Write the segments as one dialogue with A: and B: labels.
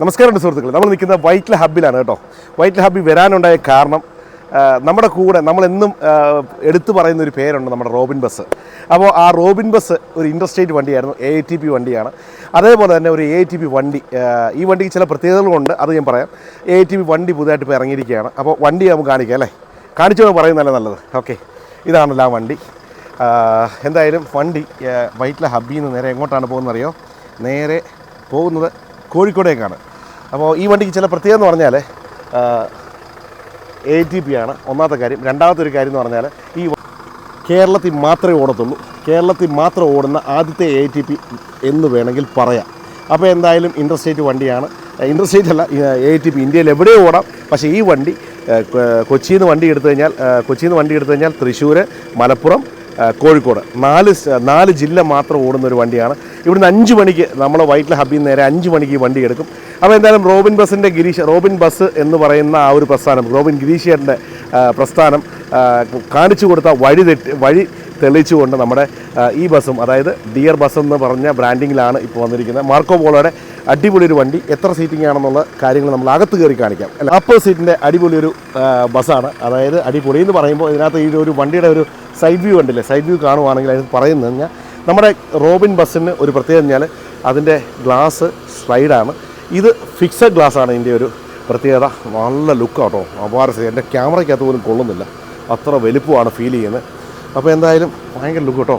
A: നമസ്കാരം സുഹൃത്തുക്കളെ. നമ്മൾ നിൽക്കുന്ന വൈറ്റ്ല ഹബ്ബിലാണ് കേട്ടോ. വൈറ്റ്ല ഹബ്ബിൽ വരാനുണ്ടായ കാരണം നമ്മുടെ കൂടെ നമ്മളെന്നും എടുത്തു പറയുന്ന ഒരു പേരുണ്ട് നമ്മുടെ റോബിൻ ബസ്. അപ്പോൾ ആ റോബിൻ ബസ് ഒരു ഇൻഡർസ്റ്റേറ്റ് വണ്ടിയായിരുന്നു എ ടി പി വണ്ടിയാണ്. അതേപോലെ തന്നെ ഒരു എ ടി പി വണ്ടി ഈ വണ്ടിക്ക് ചില പ്രത്യേകതകളുണ്ട് അത് ഞാൻ പറയാം. എ ടി പി വണ്ടി പുതുതായിട്ട് ഇപ്പോൾ ഇറങ്ങിയിരിക്കുകയാണ്. അപ്പോൾ വണ്ടി നമുക്ക് കാണിക്കാം അല്ലേ? കാണിച്ചു പറയുന്നതല്ലേ നല്ലത്. ഓക്കെ. ഇതാണല്ലോ ആ വണ്ടി. എന്തായാലും വണ്ടി വൈറ്റ്ല ഹബ്ബിൽ നിന്ന് നേരെ എങ്ങോട്ടാണ് പോകുന്നതെന്നറിയോ നേരെ പോകുന്നത് കോഴിക്കോടേക്കാണ്. അപ്പോൾ ഈ വണ്ടിക്ക് ചില പ്രത്യേകത എന്ന് പറഞ്ഞാൽ എ ടി പി ആണ്. ഒന്നാമത്തെ കാര്യം. രണ്ടാമത്തെ ഒരു കാര്യം എന്ന് പറഞ്ഞാൽ ഈ കേരളത്തിൽ മാത്രമേ ഓടത്തുള്ളൂ. കേരളത്തിൽ മാത്രം ഓടുന്ന ആദ്യത്തെ എ ടി പി എന്ന് വേണമെങ്കിൽ പറയാം. അപ്പോൾ എന്തായാലും ഇന്റർസ്റ്റേറ്റ് വണ്ടിയാണ്. ഇന്റർസ്റ്റേറ്റ് അല്ല എ ടി പി ഇന്ത്യയിൽ എവിടെയും ഓടാം. പക്ഷേ ഈ വണ്ടി കൊച്ചിയിൽ നിന്ന് വണ്ടി എടുത്തു കഴിഞ്ഞാൽ കൊച്ചിയിൽ നിന്ന് വണ്ടി എടുത്തു കഴിഞ്ഞാൽ തൃശ്ശൂർ മലപ്പുറം കോഴിക്കോട്. നാല് നാല് ജില്ല മാത്രം ഓടുന്ന ഒരു വണ്ടിയാണ്. ഇവിടുന്ന് അഞ്ച് മണിക്ക് നമ്മൾ വൈറ്റില ഹബ്ബിൽ നിന്ന് നേരെ അഞ്ച് മണിക്ക് ഈ വണ്ടി എടുക്കും. അപ്പോൾ എന്തായാലും റോബിൻ ബസ്സിന്റെ ഗിരീഷ് റോബിൻ ബസ് എന്ന് പറയുന്ന ആ ഒരു പ്രസ്ഥാനം റോബിൻ ഗിരീഷ് പ്രസ്ഥാനം കാണിച്ചു കൊടുത്ത വഴി തെറ്റ് വഴി തെളിയിച്ചുകൊണ്ട് നമ്മുടെ ഈ ബസ്സും അതായത് ഡിയർ ബസ് എന്ന് പറഞ്ഞ ബ്രാൻഡിങ്ങിലാണ് ഇപ്പോൾ വന്നിരിക്കുന്നത്. മാർക്കോ പോളോയുടെ അടിപൊളി ഒരു വണ്ടി. എത്ര സീറ്റിംഗ് ആണെന്നുള്ള കാര്യങ്ങൾ നമ്മൾ അകത്ത് കയറി കാണിക്കാം. അല്ല അപ്പർ സീറ്റിന്റെ അടിപൊളി ഒരു ബസ്സാണ് അതായത് അടിപൊളി എന്ന് പറയുമ്പോൾ ഇതിനകത്ത് ഈ ഒരു വണ്ടിയുടെ ഒരു സൈഡ് വ്യൂ ഉണ്ടല്ലേ സൈഡ് വ്യൂ കാണുവാണെങ്കിൽ അതിന് പറയുന്നത് കഴിഞ്ഞാൽ നമ്മുടെ റോബിൻ ബസ്സിന് ഒരു പ്രത്യേകത കഴിഞ്ഞാൽ അതിന്റെ ഗ്ലാസ് സ്ലൈഡാണ് ഇത് ഫിക്സഡ് ഗ്ലാസ് ആണ് ഇതിന്റെ ഒരു പ്രത്യേകത. നല്ല ലുക്കാട്ടോ അപാരസ് എന്റെ ക്യാമറയ്ക്കകത്ത് പോലും കൊള്ളുന്നില്ല. അത്ര വലുപ്പമാണ് ഫീൽ ചെയ്യുന്നത്. അപ്പോൾ എന്തായാലും ഭയങ്കര ലുക്ക് കേട്ടോ.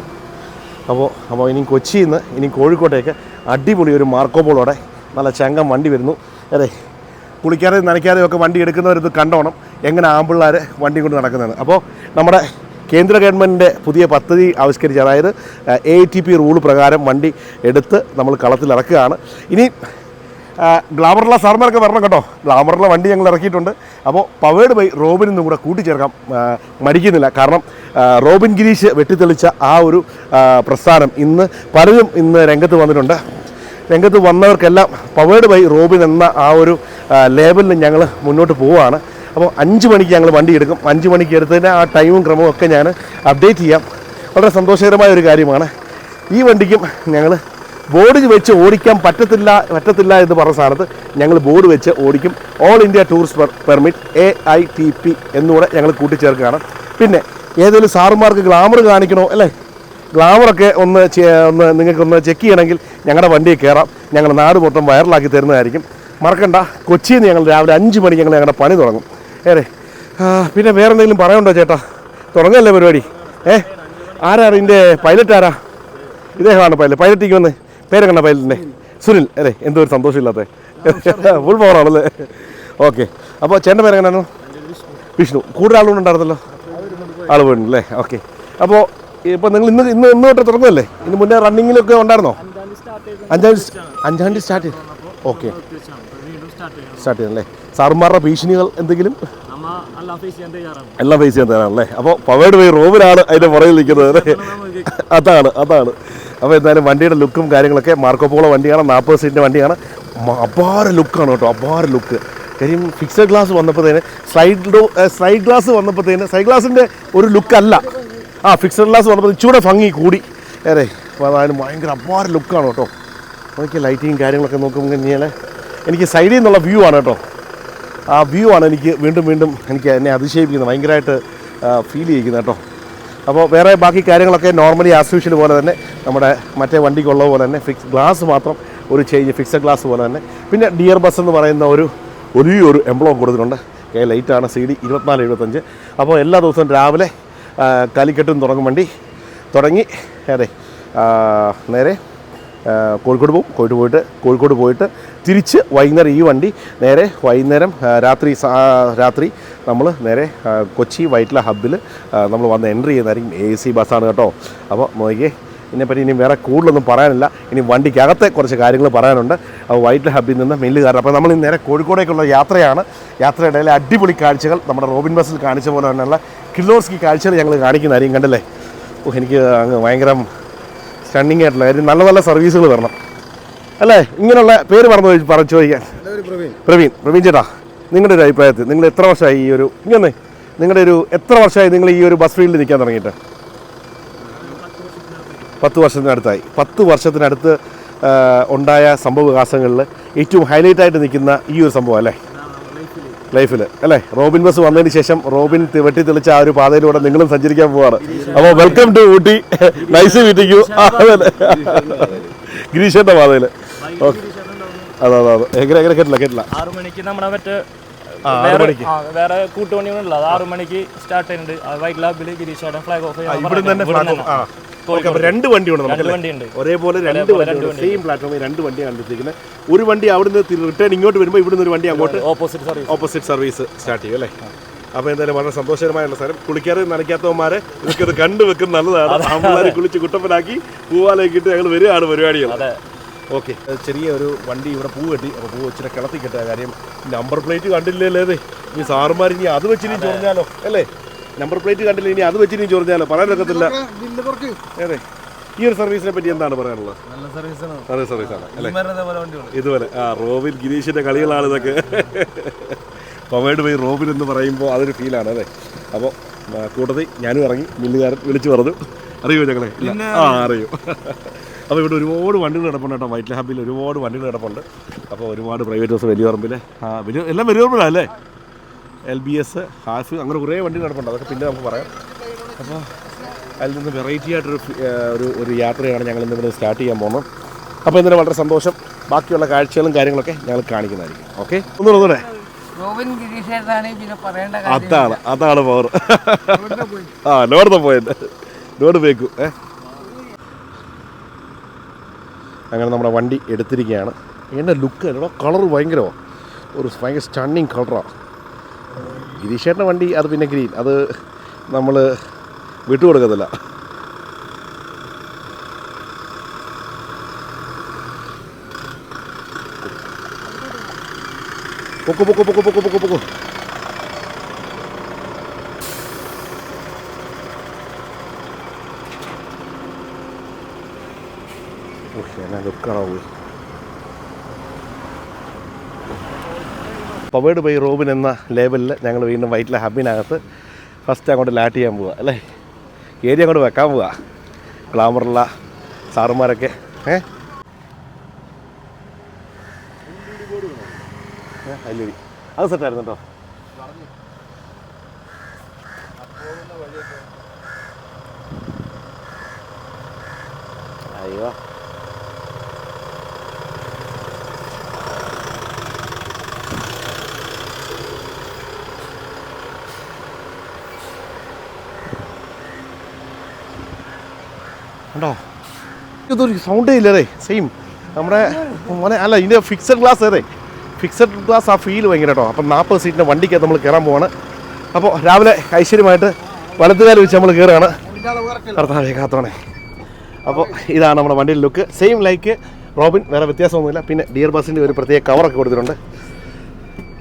A: അപ്പോൾ അപ്പോൾ ഇനി കൊച്ചിയിൽ നിന്ന് ഇനി കോഴിക്കോട്ടേക്ക് അടിപൊളി ഒരു മാർക്കോപോളോടെ നല്ല ചങ്കം വണ്ടി വരുന്നു. അതെ കുളിക്കാതെ നനയ്ക്കാതെയും ഒക്കെ വണ്ടി എടുക്കുന്നവരിത് കണ്ടോണം. എങ്ങനെ ആമ്പിള്ളേർ വണ്ടി കൊണ്ട് നടക്കുന്നതാണ്. അപ്പോൾ നമ്മുടെ കേന്ദ്ര ഗവൺമെന്റിന്റെ പുതിയ പദ്ധതി ആവിഷ്കരിച്ച് അതായത് എ ടി പി റൂൾ പ്രകാരം വണ്ടി എടുത്ത് നമ്മൾ കളത്തിൽ ഇറക്കുകയാണ്. ഇനി ഗ്ലാമറുള്ള സാർമാരൊക്കെ വരണം കേട്ടോ. ഗ്ലാമറുള്ള വണ്ടി ഞങ്ങൾ ഇറക്കിയിട്ടുണ്ട്. അപ്പോൾ പവേഡ് ബൈ റോബിനും കൂടെ കൂട്ടിച്ചേർക്കാം. മടിക്കുന്നില്ല. കാരണം റോബിൻ ഗിരീഷ് വെട്ടിത്തെളിച്ച ആ ഒരു പ്രസ്ഥാനം ഇന്ന് പലരും ഇന്ന് രംഗത്ത് വന്നിട്ടുണ്ട്. രംഗത്ത് വന്നവർക്കെല്ലാം പവേഡ് ബൈ റോബിൻ എന്ന ആ ഒരു ലേബലിൽ ഞങ്ങൾ മുന്നോട്ട് പോവുകയാണ്. അപ്പോൾ അഞ്ച് മണിക്ക് ഞങ്ങൾ വണ്ടി എടുക്കും. അഞ്ച് മണിക്ക് എടുത്തതിന്റെ ആ ടൈമും ക്രമവും ഒക്കെ ഞാൻ അപ്ഡേറ്റ് ചെയ്യാം. വളരെ സന്തോഷകരമായ ഒരു കാര്യമാണ്. ഈ വണ്ടിക്കും ഞങ്ങൾ ബോർഡ് വെച്ച് ഓടിക്കാൻ പറ്റത്തില്ല പറ്റത്തില്ല എന്ന് പറഞ്ഞ സ്ഥാനത്ത് ഞങ്ങൾ ബോർഡ് വെച്ച് ഓടിക്കും. All India tourist permit A I T P എന്നുകൂടെ ഞങ്ങൾ കൂട്ടിച്ചേർക്കുകയാണ്. പിന്നെ ഏതെങ്കിലും സാറുമാർക്ക് ഗ്ലാമർ കാണിക്കണോ അല്ലേ? ഗ്ലാമറൊക്കെ ഒന്ന് ഒന്ന് നിങ്ങൾക്കൊന്ന് ചെക്ക് ചെയ്യണമെങ്കിൽ ഞങ്ങളുടെ വണ്ടിയിൽ കയറാം. ഞങ്ങൾ നാട് മൊത്തം വൈറലാക്കി തരുന്നതായിരിക്കും. മറക്കണ്ട. കൊച്ചിയിൽ നിന്ന് ഞങ്ങൾ രാവിലെ അഞ്ച് മണിക്ക് ഞങ്ങൾ ഞങ്ങളുടെ പണി തുടങ്ങും. ഏറെ. പിന്നെ വേറെ എന്തെങ്കിലും പറയണ്ടോ ചേട്ടാ? തുടങ്ങല്ലേ പരിപാടി? ഏ? ആരാണ് ഇതിന്റെ പൈലറ്റ് ആരാ? ഇദ്ദേഹമാണ് പൈലറ്റ് പൈലറ്റിക്ക് വന്ന് പേരെങ്ങണ്ട പൈലറ്റിന്റെ സുനിൽ. അതെ എന്തോ ഒരു സന്തോഷമില്ലാത്ത ഫുൾ പവറാണല്ലേ ഓക്കെ. അപ്പോൾ ചേട്ടന്റെ പേരെങ്ങനെയാണ് വിഷ്ണു. കൂടുതൽ ആൾ പോയിട്ടുണ്ടല്ലേ ഓക്കെ അപ്പോൾ ഇപ്പോൾ നിങ്ങൾ ഇന്ന് ഇന്ന് ഇന്ന് തൊട്ട് തുടങ്ങുമല്ലേ ഇന്ന് മുന്നേ റണ്ണിങ്ങിലൊക്കെ ഉണ്ടായിരുന്നോ? അഞ്ചാം അഞ്ചാം തീയതി സ്റ്റാർട്ട് ചെയ്തു. ഓക്കെ സ്റ്റാർട്ട് ചെയ്യണല്ലേ സാറുമാരുടെ ഭീഷണികൾ എന്തെങ്കിലും?
B: എല്ലാം ഫേസ് ചെയ്യാൻ തയ്യാറാണ്.
A: എല്ലാം ഫേസ് ചെയ്യാൻ തരാണല്ലേ അപ്പോൾ പവേഡ് വൈ റോബിനാണ് അതിന്റെ പുറകിൽ നിൽക്കുന്നത് അല്ലേ? അതാണ് അതാണ്. അപ്പോൾ എന്തായാലും വണ്ടിയുടെ ലുക്കും കാര്യങ്ങളൊക്കെ മാർക്കോപ്പോളോ വണ്ടിയാണ് നാൽപ്പത് സീറ്റിന്റെ വണ്ടിയാണ്. അപാര ലുക്കാണ് കേട്ടോ അപാര ലുക്ക് കാര്യം ഫിക്സഡ് ഗ്ലാസ് വന്നപ്പോഴത്തേന് സൈഡ് ഡോ സൈഡ് ഗ്ലാസ് വന്നപ്പോഴത്തേന് സൈഡ് ഗ്ലാസിന്റെ ഒരു ലുക്കല്ല ആ ഫിക്സഡ് ഗ്ലാസ് വന്നപ്പോൾ ഇച്ചൂടെ ഭംഗി കൂടി. ഏറെ അപ്പോൾ അതായത് ഭയങ്കര അപാര ലുക്കാണ് കേട്ടോ. നോക്കി ലൈറ്റിങ് കാര്യങ്ങളൊക്കെ നോക്കുമ്പോൾ കഴിഞ്ഞാൽ എനിക്ക് സൈഡിൽ നിന്നുള്ള വ്യൂ ആണ് കേട്ടോ. ആ വ്യൂ ആണ് എനിക്ക് വീണ്ടും വീണ്ടും എനിക്ക് എന്നെ അതിശയിപ്പിക്കുന്നത്. ഭയങ്കരമായിട്ട് ഫീൽ ചെയ്യിക്കുന്നത് കേട്ടോ. അപ്പോൾ വേറെ ബാക്കി കാര്യങ്ങളൊക്കെ നോർമലി ആസ് പോലെ തന്നെ നമ്മുടെ മറ്റേ വണ്ടിക്കുള്ള പോലെ തന്നെ ഫിക്സ് ഗ്ലാസ് മാത്രം ഒരു ചേഞ്ച് ഫിക്സഡ് ഗ്ലാസ് പോലെ തന്നെ. പിന്നെ ഡിയർ ബസ് എന്ന് പറയുന്ന ഒരു ഒരു ഒരു എംബ്ലം കൊടുത്തിട്ടുണ്ട്. കെ ലൈറ്റാണ് സി ഡി ഇരുപത്തിനാല് എഴുപത്തഞ്ച് അപ്പോൾ എല്ലാ ദിവസവും രാവിലെ കാലിക്കെട്ടും തുടങ്ങും വണ്ടി. തുടങ്ങി അതെ നേരെ കോഴിക്കോട് പോകും കോഴിക്കോട് പോയിട്ട് കോഴിക്കോട് പോയിട്ട് തിരിച്ച് വൈകുന്നേരം ഈ വണ്ടി നേരെ വൈകുന്നേരം രാത്രി രാത്രി നമ്മൾ നേരെ കൊച്ചി വൈറ്റ്ല ഹബ്ബിൽ നമ്മൾ വന്ന് എൻട്രി ചെയ്യുന്നതായിരിക്കും. എ സി ബസ്സാണ് കേട്ടോ. അപ്പോൾ നോക്കിയേ ഇതിനെപ്പറ്റി ഇനി വേറെ കൂടുതലൊന്നും പറയാനില്ല. ഇനി വണ്ടിക്കകത്തെ കുറച്ച് കാര്യങ്ങൾ പറയാനുണ്ട്. അത് വൈറ്റ് ഹബിൽ നിന്ന് മില്ലുകാരൻ. അപ്പോൾ നമ്മൾ ഇന്ന് നേരെ കോഴിക്കോടേക്കുള്ള യാത്രയാണ്. യാത്രയിടയിലെ അടിപൊളി കാഴ്ചകൾ നമ്മുടെ റോബിൻ ബസ്സിൽ കാണിച്ച പോലെ തന്നെയുള്ള കിലോസ്കി കാഴ്ചകൾ ഞങ്ങൾ കാണിക്കുന്നതായിരിക്കും കണ്ടല്ലേ? ഓ എനിക്ക് അങ്ങ് ഭയങ്കര സ്റ്റണ്ണിങ് ആയിട്ടുള്ള കാര്യം. നല്ല നല്ല സർവീസുകൾ വരണം. അല്ലേ? ഇങ്ങനെയുള്ള പേര് പറഞ്ഞു പറഞ്ഞു ചോദിക്കാൻ. പ്രവീൺ. പ്രവീൺ ചേട്ടാ നിങ്ങളുടെ ഒരു അഭിപ്രായത്തിൽ നിങ്ങൾ എത്ര വർഷമായി ഈ ഒരു ഇങ്ങനെ നിങ്ങളുടെ ഒരു എത്ര വർഷമായി നിങ്ങൾ ഈ ഒരു ബസ് ഫീൽഡിൽ നിൽക്കാൻ തുടങ്ങിയിട്ട്? പത്ത് വർഷത്തിനടുത്തായി. പത്ത് വർഷത്തിനടുത്ത് ഉണ്ടായ സംഭവവികാസങ്ങളിൽ ഏറ്റവും ഹൈലൈറ്റ് ആയിട്ട് നിൽക്കുന്ന ഈ ഒരു സംഭവം അല്ലേ? ലൈഫിൽ അല്ലേ? റോബിൻ ബസ് വന്നതിന് ശേഷം റോബിൻ വെട്ടി തെളിച്ച ആ ഒരു പാതയിലൂടെ നിങ്ങളും സഞ്ചരിക്കാൻ പോവാണ്. അപ്പോൾ welcome to Ooty. Nice meeting you ഗിരീഷന്റെ പാതയിൽ അതെ അതെ അതെ. എങ്ങനെ എങ്ങനെ കേട്ടില്ല കേട്ടില്ല?
B: ആറു മണിക്ക് നമ്മുടെ മറ്റേ വേറെ കൂട്ടുപണികളുള്ള അത് ആറു മണിക്ക് സ്റ്റാർട്ട് ചെയ്യുന്നുണ്ട്. വൈറ്റ് ലാബിൽ ഗിരീഷ് ഫ്ലാഗ് ഓഫ്
A: ഇവിടെ രണ്ട് വണ്ടിയുണ്ട് നമുക്ക് ഒരേപോലെ രണ്ട് വണ്ടിയുണ്ട്. സെയിം പ്ലാറ്റ്ഫോമിൽ രണ്ട് വണ്ടിയാണ് കണ്ടിരിക്കുന്നത് ഒരു വണ്ടി അവിടുന്ന് റിട്ടേൺ ഇങ്ങോട്ട് വരുമ്പോൾ ഇവിടുന്ന് ഒരു വണ്ടി അങ്ങോട്ട്
B: opposite service
A: opposite service start ചെയ്യും അല്ലേ? അപ്പോൾ എന്തായാലും വളരെ സന്തോഷകരമായുള്ള സ്ഥലം. കുളിക്കാറ് നനയ്ക്കാത്തവന്മാരെ ഇതൊക്കെ ഇത് കണ്ടു വെക്കും നല്ലതാണ്. അമ്മമാരെ കുളിച്ച് കുട്ടപ്പനാക്കി പൂവാലേക്കിട്ട് ഞങ്ങൾ വരികയാണ് പരിപാടികൾ. ഓക്കെ. ചെറിയ ഒരു വണ്ടി ഇവിടെ പൂ കെട്ടി അപ്പോൾ പൂ വെച്ചിട്ട് കിളത്തി കിട്ടുക. കാര്യം നമ്പർ പ്ലേറ്റ് കണ്ടില്ലല്ലേ ഈ സാറുമാർ ഇനി അത് വെച്ചിനി ചൊറിഞ്ഞാലോ? അല്ലേ? നമ്പർ പ്ലേറ്റ് കണ്ടില്ല? ഇനി അത് വെച്ചിനി പറയാൻ പറയാനൊക്കത്തില്ല. അതെ. ഈ ഒരു സർവീസിനെ പറ്റി എന്താണ് പറയാനുള്ളത്?
B: നല്ല സർവീസാണ്
A: നല്ല സർവീസാണ് അല്ലേ? ഇതുപോലെ ആ റോബിൻ ഗിരീഷിന്റെ കളികളാണ് ഇതൊക്കെ. പവേഡ് പോയി റോബിൻ എന്ന് പറയുമ്പോൾ അതൊരു ഫീലാണ് അല്ലേ? അപ്പോൾ കൂട്ടത്തിൽ ഞാനും ഇറങ്ങി മില്ലുകാരൻ വിളിച്ചു പറഞ്ഞു. അറിയോ ഞങ്ങളെ? ആ അറിയൂ. അപ്പോൾ ഇവിടെ ഒരുപാട് വണ്ടികൾ കിടപ്പുണ്ട് കേട്ടോ. വൈറ്റ് ഹബിൽ ഒരുപാട് വണ്ടികൾ കിടപ്പുണ്ട്. അപ്പോൾ ഒരുപാട് പ്രൈവറ്റ് ബസ് വലിയ പറമ്പിൽ ആ വലിയ എല്ലാം വലിയ പറമ്പിലാണ് അല്ലേ? എൽ ബി എസ് ഹാഫ് അങ്ങനെ കുറേ വണ്ടി നടപ്പുണ്ട്. അതൊക്കെ പിന്നെ നമുക്ക് പറയാം. അപ്പോൾ അതിൽ നിന്ന് വെറൈറ്റി ആയിട്ടൊരു ഒരു ഒരു യാത്രയാണ് ഞങ്ങൾ ഇന്ന് ഇവിടെ സ്റ്റാർട്ട് ചെയ്യാൻ പോകുന്നത്. അപ്പോൾ ഇതിന് വളരെ സന്തോഷം. ബാക്കിയുള്ള കാഴ്ചകളും കാര്യങ്ങളൊക്കെ ഞങ്ങൾ കാണിക്കുന്നതായിരിക്കും. ഓക്കെ ഒന്നുകൂടെ ഒന്നുകൂടെ അതാണ് അതാണ് പവർ ആ ലോഡ് പോയത്. ലോഡ് വേക്കു ഏ? അങ്ങനെ നമ്മുടെ വണ്ടി എടുത്തിരിക്കുകയാണ്. എന്റെ ലുക്ക് എടോ കളർ ഭയങ്കരമോ. ഒരു ഭയങ്കര സ്റ്റണ്ണിങ് കളറാണ് ഗിരീഷേട്ടന്റെ വണ്ടി അത് പിന്നെ ഗ്രീൻ. അത് നമ്മൾ വിട്ടുകൊടുക്കത്തില്ല പൊക്കു പൊക്കു പൊക്കു പൊക്കു പൊക്കു പൊക്കു. ഓക്കെ എന്നാ ലുക്കാണോ പോയി. പവേഡ് ബൈ റോബിൻ എന്ന ലേബലിൽ ഞങ്ങൾ വീണ്ടും വൈറ്റിലെ ഹബിനകത്ത് ഫസ്റ്റ് അങ്ങോട്ട് ലാറ്റ് ചെയ്യാൻ പോവുക അല്ലേ? ഏരിയ അങ്ങോട്ട് വെക്കാൻ പോവുക ഗ്ലാമറുള്ള സാറുമാരൊക്കെ ഏ? അല്ലടി അത് സെറ്റായിരുന്നു കേട്ടോ അയ്യോ. ഉണ്ടോ ഇതൊരു സൗണ്ടേ ഇല്ലതേ സെയിം നമ്മുടെ മോനെ അല്ല ഇതിന്റെ ഫിക്സഡ് ഗ്ലാസ് അതെ ഫിക്സഡ് ഗ്ലാസ് ആ ഫീൽ ഭയങ്കര കേട്ടോ. അപ്പം നാൽപ്പത് സീറ്റിന്റെ വണ്ടിക്കകത്ത് നമ്മൾ കയറാൻ പോവാണ്. അപ്പോൾ രാവിലെ ഐശ്വര്യമായിട്ട് വലത്തുകാലം വെച്ച് നമ്മൾ കയറുകയാണ് കർത്താവേ കാത്തോണേ അപ്പോൾ ഇതാണ് നമ്മുടെ വണ്ടിയുടെ ലുക്ക് സെയിം ലൈക്ക് റോബിൻ വേറെ വ്യത്യാസമൊന്നുമില്ല. പിന്നെ ഡിയർ ബസ്സിന്റെ ഒരു പ്രത്യേക കവറൊക്കെ കൊടുത്തിട്ടുണ്ട്.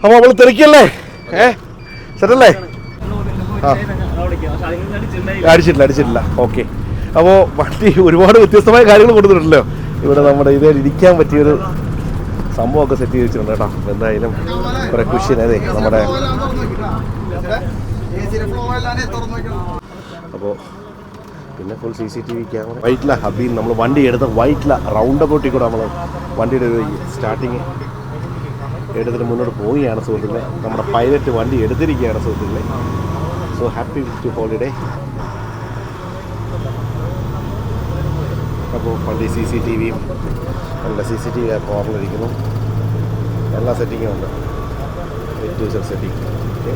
A: അപ്പോൾ അവൾ തെറിക്കല്ലേ? ഏ? സെറ്റല്ലേ? അടിച്ചിട്ടില്ല അടിച്ചിട്ടില്ല. ഓക്കെ. അപ്പോൾ വണ്ടി ഒരുപാട് വ്യത്യസ്തമായ കാര്യങ്ങൾ കൊടുത്തിട്ടുണ്ടല്ലോ ഇവിടെ നമ്മുടെ ഇതേ ഇരിക്കാൻ പറ്റിയൊരു സംഭവമൊക്കെ സെറ്റ് ചെയ്ത് വെച്ചിട്ടുണ്ട് കേട്ടോ. എന്തായാലും കുറെ കുഷ്യൻ അതെ നമ്മുടെ അപ്പോൾ പിന്നെ full C C T V camera Vyttila ഹബീൻ നമ്മൾ വണ്ടി എടുത്ത വൈറ്റ്ല റൗണ്ട് അബൌട്ടിൽ കൂടെ നമ്മൾ വണ്ടിയുടെ ഒരു സ്റ്റാർട്ടിങ് എടുത്തിട്ട് മുന്നോട്ട് പോവുകയാണ് സുഹൃത്തുക്കളെ. നമ്മുടെ പൈലറ്റ് വണ്ടി എടുത്തിരിക്കുകയാണ് സുഹൃത്തുക്കളെ. സോ ഹാപ്പി വിത്ത് ഹോളിഡേ അപ്പോൾ വണ്ടി സി സി ടി വിയും നല്ല സി സി ടി വി കോർണറിരിക്കുന്നു എല്ലാ സെറ്റിങ്ങും ഉണ്ട്. ഇൻഡിവിജ്വൽ സെറ്റിംഗ് ഓക്കെ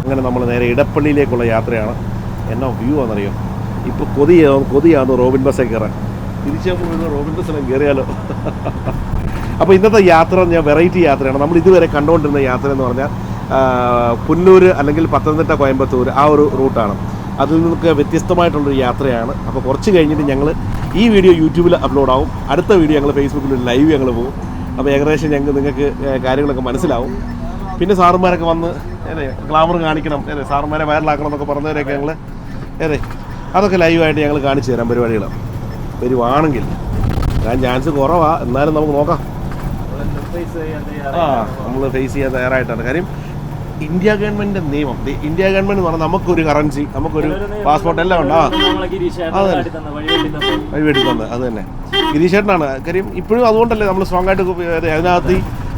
A: അങ്ങനെ നമ്മൾ നേരെ ഇടപ്പള്ളിയിലേക്കുള്ള യാത്രയാണ്. എന്നാ വ്യൂ ആണെന്നറിയോ? ഇപ്പോൾ കൊതിയാവും കൊതിയാണ് റോബിൻ ബസ്സിൽ കയറാൻ. തിരിച്ചു റോബിൻ ബസ്സിലും കയറിയാലോ? അപ്പോൾ ഇന്നത്തെ യാത്ര ഞാൻ വെറൈറ്റി യാത്രയാണ്. നമ്മൾ ഇതുവരെ കണ്ടുകൊണ്ടിരുന്ന യാത്ര എന്ന് പറഞ്ഞാൽ പുല്ലൂർ അല്ലെങ്കിൽ പത്തനംതിട്ട കോയമ്പത്തൂർ ആ ഒരു റൂട്ടാണ് അതിൽ നിന്നൊക്കെ വ്യത്യസ്തമായിട്ടുള്ളൊരു യാത്രയാണ്. അപ്പോൾ കുറച്ച് കഴിഞ്ഞിട്ട് ഞങ്ങൾ ഈ വീഡിയോ യൂട്യൂബിൽ അപ്ലോഡ് ആവും. അടുത്ത വീഡിയോ ഞങ്ങൾ ഫേസ്ബുക്കിൽ ലൈവ് ഞങ്ങൾ പോകും അപ്പോൾ ഏകദേശം ഞങ്ങൾക്ക് നിങ്ങൾക്ക് കാര്യങ്ങളൊക്കെ മനസ്സിലാവും. പിന്നെ സാറുമാരൊക്കെ വന്ന് അതെ ഗ്ലാമർ കാണിക്കണം അതെ സാറുമാരെ വൈറലാക്കണം എന്നൊക്കെ പറഞ്ഞവരെയൊക്കെ ഞങ്ങൾ അതെ അതൊക്കെ ലൈവായിട്ട് ഞങ്ങൾ കാണിച്ചു തരാം പരിപാടികൾ വരുവാണെങ്കിൽ ഞാൻ ചാൻസ് കുറവാണ് എന്നാലും നമുക്ക് നോക്കാം. ആ നമ്മൾ ഫേസ് ചെയ്യാൻ തയ്യാറായിട്ടാണ്. കാര്യം ഇന്ത്യ ഗവൺമെന്റിന്റെ നിയമം ഇന്ത്യ ഗവൺമെന്റ് എന്ന് പറഞ്ഞാൽ നമുക്കൊരു കറൻസി നമുക്കൊരു പാസ്പോർട്ട് എല്ലാം ഉണ്ട്. ആ.
B: കാട്ടി തന്ന.
A: അത് തന്നെ. ഗിരീഷേട്ടനാണ്. കാര്യം ഇപ്പോഴും അതുകൊണ്ടല്ലേ നമ്മൾ സ്ട്രോങ് ആയിട്ട് അതിനകത്ത്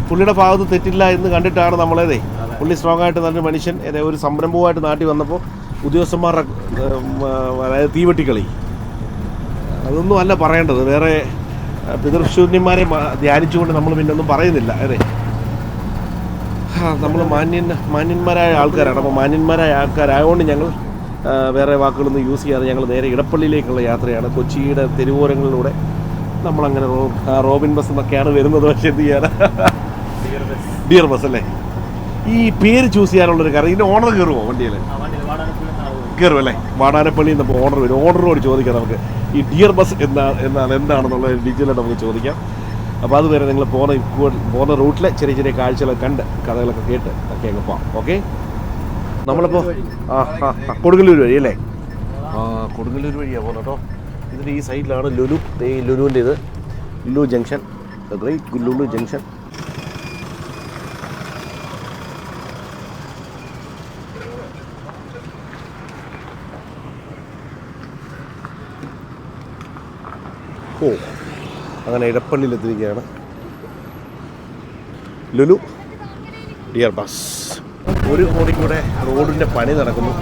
A: പുള്ളിയുടെ ഭാഗത്ത് തെറ്റില്ല എന്ന് കണ്ടിട്ടാണ് നമ്മളേതേ. പുള്ളി സ്ട്രോങ് ആയിട്ട് നല്ലൊരു മനുഷ്യൻ. ഒരു സംരംഭവുമായിട്ട് നാട്ടിൽ വന്നപ്പോൾ ഉദ്യോഗസ്ഥന്മാരുടെ അതായത് തീവെട്ടിക്കളി. അതൊന്നും അല്ല പറയേണ്ടത്. വേറെ പിതൃശൂന്യന്മാരെ ധ്യാനിച്ചുകൊണ്ട് നമ്മൾ പിന്നെ ഒന്നും പറയുന്നില്ല. അതെ. നമ്മൾ മാന്യൻ മാന്യന്മാരായ ആൾക്കാരാണ്. അപ്പോൾ മാന്യന്മാരായ ആൾക്കാരായതുകൊണ്ട് ഞങ്ങൾ വേറെ വാക്കുകളൊന്നും യൂസ് ചെയ്യാതെ ഞങ്ങൾ നേരെ ഇടപ്പള്ളിയിലേക്കുള്ള യാത്രയാണ്. കൊച്ചിയുടെ തെരുവോരങ്ങളിലൂടെ നമ്മളങ്ങനെ റോ റോബിൻ ബസ് എന്നൊക്കെയാണ് വരുന്നത്. പക്ഷേ എന്ത് ചെയ്യാൻ ഡിയർ ബസ് അല്ലേ? ഈ പേര് ചൂസ് ചെയ്യാനുള്ളൊരു കാര്യം ഇതിന്റെ ഓണർ കയറുമോ വണ്ടിയിൽ? കയറും അല്ലേ? വാടാനപ്പള്ളി എന്നപ്പോൾ ഓണർ വരും. ഓണറോട് ചോദിക്കാം നമുക്ക്. ഈ ഡിയർ ബസ് എന്താ എന്താണ് എന്താണെന്നുള്ള ഡീറ്റെയിലായിട്ട് നമുക്ക് ചോദിക്കാം. അപ്പോൾ അതുവരെ നിങ്ങൾ പോകുന്ന പോകുന്ന റൂട്ടിലെ ചെറിയ ചെറിയ കാഴ്ചകളൊക്കെ കണ്ട് കഥകളൊക്കെ കേട്ട് ഒക്കെ അങ്ങ് പോവാം. ഓക്കെ നമ്മളിപ്പോൾ ആ ആ ആ, കൊടുങ്ങല്ലൂർ വഴി അല്ലേ? ആ കൊടുങ്ങല്ലൂർ വഴിയാണ് പോകുന്നത് കേട്ടോ. ഇതിന്റെ ഈ സൈഡിലാണ് ലുലു. ഈ ലുലുവിന്റെ ഇത് Lulu junction great Lulu junction ഓ അങ്ങനെ ഇടപ്പള്ളിയിൽ എത്തിയിരിക്കുകയാണ്. Lulu dear bus. ഒരു കോടി കൂടെ റോഡിന്റെ പണി നടക്കുന്നു.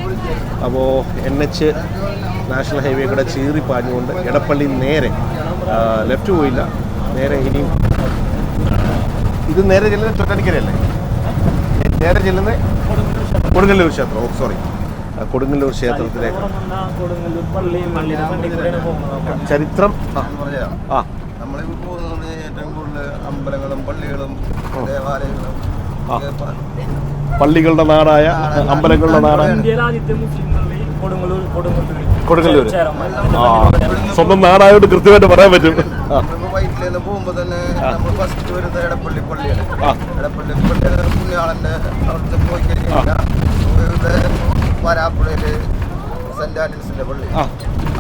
A: അപ്പോൾ എൻ എച്ച് നാഷണൽ ഹൈവേ കൂടെ ചീറി പാഞ്ഞുകൊണ്ട് ഇടപ്പള്ളി നേരെ ലെഫ്റ്റ് പോയില്ല. നേരെ ഇനിയും ഇത് നേരെ ചെല്ലുന്നത് ചൊറ്റനിക്കരയല്ലേ നേരെ ചെല്ലുന്നത് കൊടുങ്ങല്ലൂർ ക്ഷേത്രം. ഓ സോറി കൊടുങ്ങല്ലൂർ ക്ഷേത്രത്തിലേക്ക്. ചരിത്രം ആ ആ
C: നമ്മളിപ്പോ പോകുന്നത് ഏറ്റവും കൂടുതൽ അമ്പലങ്ങളും പള്ളികളും ദേവാലയങ്ങളും
A: പള്ളികളുടെ നാടായ അമ്പലങ്ങളുടെ നാടായ
B: കൊടുങ്ങല്ലൂർ
A: സ്വന്തം നാടായോട് കൃത്യമായിട്ട് പറയാൻ പറ്റും.
C: പോകുമ്പോ തന്നെ നമ്മൾ ഫസ്റ്റ് വരുന്നത് എടപ്പള്ളി പള്ളിയാണ്.
A: ആ.
C: എടപ്പള്ളി പള്ളി പുണ്യാളന്റെ അവിടുത്തെ പോയി കഴിഞ്ഞാൽ ഇവിടെ വരാപ്പുഴയിൽ സെന്റ് ആന്റണീസിന്റെ പള്ളി.